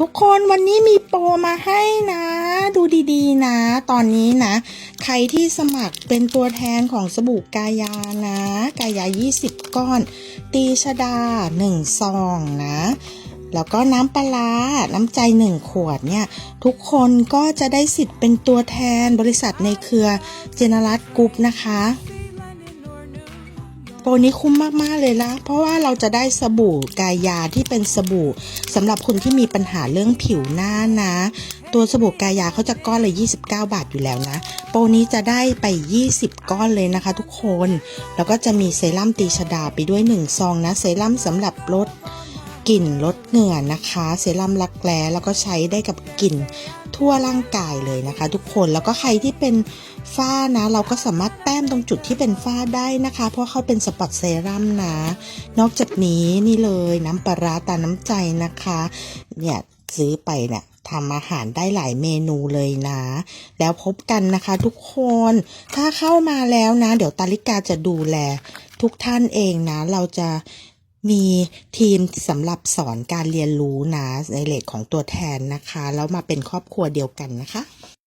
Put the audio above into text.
ทุกคนวันนี้มีโปรมาให้นะ ดูดีๆนะ ตอนนี้นะ ใครที่สมัครเป็นตัวแทนของสบู่กายานะ กายา 20 ก้อน ตีชดา 1 ซองนะแล้วก็น้ำปลา น้ำใจ1ขวดเนี่ย ทุกคนก็จะได้สิทธิ์เป็นตัวแทนบริษัทในเครือเจเนรัตกรุ๊ปนะคะ ปรนี้คุ้มมาก ๆ เลยละเพราะว่าเราจะได้สบู่กายาที่เป็นสบู่สำหรับคนที่มีปัญหาเรื่องผิวหน้านะ ตัวสบู่กายาเขาจะก้อนละ29 บาทอยู่แล้วนะ โปรนี้จะได้ไป 20 ก้อนเลยนะคะ ทุกคน แล้วก็จะมีเซรั่มตีชดาไปด้วย1ซองนะ เซรั่มสำหรับลด กลิ่นลดเหงื่อนะคะ เซรั่มรักแร้แล้วก็ใช้ได้กับกลิ่นทั่วร่างกายเลยนะคะ ทุกคนแล้วก็ใครที่เป็นฝ้านะ เราก็สามารถแต้มตรงจุดที่เป็นฝ้าได้นะคะ เพราะเขาเป็นสปอตเซรั่มนะ นอกจากนี้นี่เลยน้ำปลาตาน้ำใจนะคะ เนี่ยซื้อไปเนี่ยทำอาหารได้หลายเมนูเลยนะ แล้วพบกันนะคะทุกคน ถ้าเข้ามาแล้วนะ เดี๋ยวตาลิกาจะดูแล ทุกท่านเองนะ เราจะ มีทีมสำหรับสอนการเรียนรู้นะในเลทของตัวแทนนะคะ แล้วมาเป็นครอบครัวเดียวกันนะคะ